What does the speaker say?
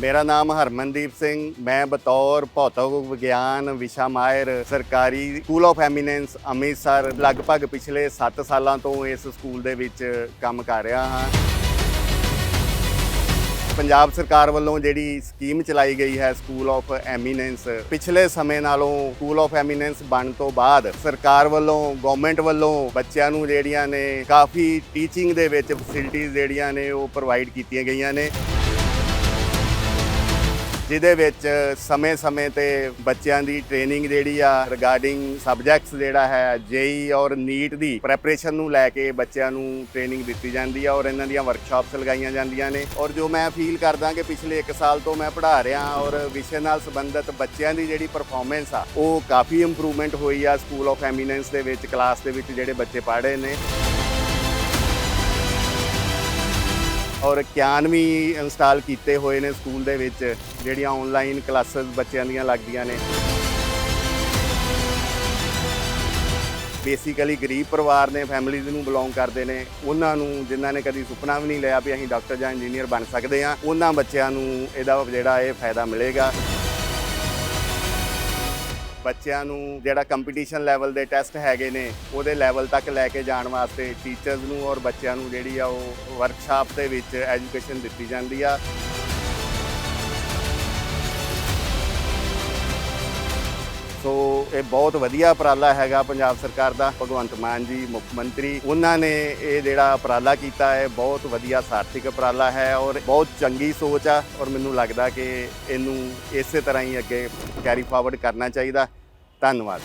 ਮੇਰਾ ਨਾਮ ਹਰਮਨਦੀਪ ਸਿੰਘ, ਮੈਂ ਬਤੌਰ ਭੌਤਿਕ ਵਿਗਿਆਨ, ਵਿਸ਼ਾ ਮਾਹਿਰ, ਸਰਕਾਰੀ ਸਕੂਲ ਆਫ ਐਮੀਨੈਂਸ ਅੰਮ੍ਰਿਤਸਰ, ਲਗਭਗ ਪਿਛਲੇ 7 ਸਾਲਾਂ ਤੋਂ ਇਸ ਸਕੂਲ ਦੇ ਵਿੱਚ ਕੰਮ ਕਰ ਰਿਹਾ ਹਾਂ। ਪੰਜਾਬ ਸਰਕਾਰ ਵੱਲੋਂ ਜਿਹੜੀ ਸਕੀਮ ਚਲਾਈ ਗਈ ਹੈ ਸਕੂਲ ਆਫ ਐਮੀਨੈਂਸ ਪਿਛਲੇ ਸਮੇਂ ਨਾਲੋਂ ਸਕੂਲ ਆਫ ਐਮੀਨੈਂਸ ਬਣਨ ਤੋਂ ਬਾਅਦ ਸਰਕਾਰ ਵੱਲੋਂ ਗਵਰਨਮੈਂਟ ਵੱਲੋਂ ਬੱਚਿਆਂ ਨੂੰ ਜਿਹੜੀਆਂ ਨੇ ਕਾਫੀ ਟੀਚਿੰਗ ਦੇ ਵਿੱਚ ਫੈਸਿਲਿਟੀਆਂ ਜਿਹੜੀਆਂ ਨੇ ਉਹ ਪ੍ਰੋਵਾਈਡ ਕੀਤੀਆਂ ਗਈਆਂ ਨੇ। ਜਿਹਦੇ ਵਿੱਚ ਸਮੇਂ-ਸਮੇਂ ਤੇ ਬੱਚਿਆਂ ਦੀ ਟ੍ਰੇਨਿੰਗ ਜਿਹੜੀ ਆ ਰਿਗਾਰਡਿੰਗ ਸਬਜੈਕਟਸ ਜਿਹੜਾ ਹੈ, ਜੇਈ ਔਰ ਨੀਟ ਦੀ ਪ੍ਰੈਪਰੇਸ਼ਨ ਨੂੰ ਲੈ ਕੇ ਬੱਚਿਆਂ ਨੂੰ ਟ੍ਰੇਨਿੰਗ ਦਿੱਤੀ ਜਾਂਦੀ ਆ ਔਰ ਇਹਨਾਂ ਦੀਆਂ ਵਰਕਸ਼ਾਪਸ ਲਗਾਈਆਂ ਜਾਂਦੀਆਂ ਨੇ। ਔਰ ਜੋ ਮੈਂ ਫੀਲ ਕਰਦਾ ਕਿ ਪਿਛਲੇ 1 ਸਾਲ ਤੋਂ ਮੈਂ ਪੜ੍ਹਾ ਰਿਹਾ ਔਰ ਵਿਸ਼ੇ ਨਾਲ ਸੰਬੰਧਿਤ ਬੱਚਿਆਂ ਦੀ ਜਿਹੜੀ ਪਰਫਾਰਮੈਂਸ ਆ, ਉਹ ਕਾਫੀ ਇੰਪਰੂਵਮੈਂਟ ਹੋਈ ਆ ਸਕੂਲ ਆਫ ਐਮੀਨੈਂਸ ਦੇ ਵਿੱਚ ਕਲਾਸ ਦੇ ਵਿੱਚ ਜਿਹੜੇ ਬੱਚੇ ਪੜ੍ਹ ਰਹੇ ਨੇ। ਔਰ ਕਿਆਨ ਵੀ ਇੰਸਟਾਲ ਕੀਤੇ ਹੋਏ ਨੇ ਸਕੂਲ ਦੇ ਵਿੱਚ, ਜਿਹੜੀਆਂ ਆਨਲਾਈਨ ਕਲਾਸਿਸ ਬੱਚਿਆਂ ਦੀਆਂ ਲੱਗਦੀਆਂ ਨੇ। ਬੇਸਿਕਲੀ ਗਰੀਬ ਪਰਿਵਾਰ ਨੇ ਫੈਮਿਲੀਜ਼ ਨੂੰ ਬਿਲੋਂਗ ਕਰਦੇ ਨੇ। ਉਹਨਾਂ ਨੂੰ, ਜਿਨ੍ਹਾਂ ਨੇ ਕਦੀ ਸੁਪਨਾ ਵੀ ਨਹੀਂ ਲਿਆ ਵੀ ਅਸੀਂ ਡਾਕਟਰ ਜਾਂ ਇੰਜੀਨੀਅਰ ਬਣ ਸਕਦੇ ਹਾਂ, ਉਹਨਾਂ ਬੱਚਿਆਂ ਨੂੰ ਇਹਦਾ ਜਿਹੜਾ ਇਹ ਫਾਇਦਾ ਮਿਲੇਗਾ। ਬੱਚਿਆਂ ਨੂੰ ਜਿਹੜਾ ਕੰਪੀਟੀਸ਼ਨ ਲੈਵਲ ਦੇ ਟੈਸਟ ਹੈਗੇ ਨੇ, ਉਹਦੇ ਲੈਵਲ ਤੱਕ ਲੈ ਕੇ ਜਾਣ ਵਾਸਤੇ ਟੀਚਰਸ ਨੂੰ ਔਰ ਬੱਚਿਆਂ ਨੂੰ ਜਿਹੜੀ ਆ ਉਹ ਵਰਕਸ਼ਾਪ ਦੇ ਵਿੱਚ ਐਜੂਕੇਸ਼ਨ ਦਿੱਤੀ ਜਾਂਦੀ ਆ। ਸੋ ਇਹ ਬਹੁਤ ਵਧੀਆ ਉਪਰਾਲਾ ਹੈਗਾ ਪੰਜਾਬ ਸਰਕਾਰ ਦਾ। ਭਗਵੰਤ ਮਾਨ ਜੀ, ਮੁੱਖ ਮੰਤਰੀ, ਉਹਨਾਂ ਨੇ ਇਹ ਜਿਹੜਾ ਉਪਰਾਲਾ ਕੀਤਾ ਹੈ, ਬਹੁਤ ਵਧੀਆ ਸਾਰਥਿਕ ਉਪਰਾਲਾ ਹੈ ਔਰ ਬਹੁਤ ਚੰਗੀ ਸੋਚ ਆ ਔਰ ਮੈਨੂੰ ਲੱਗਦਾ ਕਿ ਇਹਨੂੰ ਇਸੇ ਤਰ੍ਹਾਂ ਹੀ ਅੱਗੇ ਕੈਰੀ ਫਾਰਵਰਡ ਕਰਨਾ ਚਾਹੀਦਾ। ਧੰਨਵਾਦ।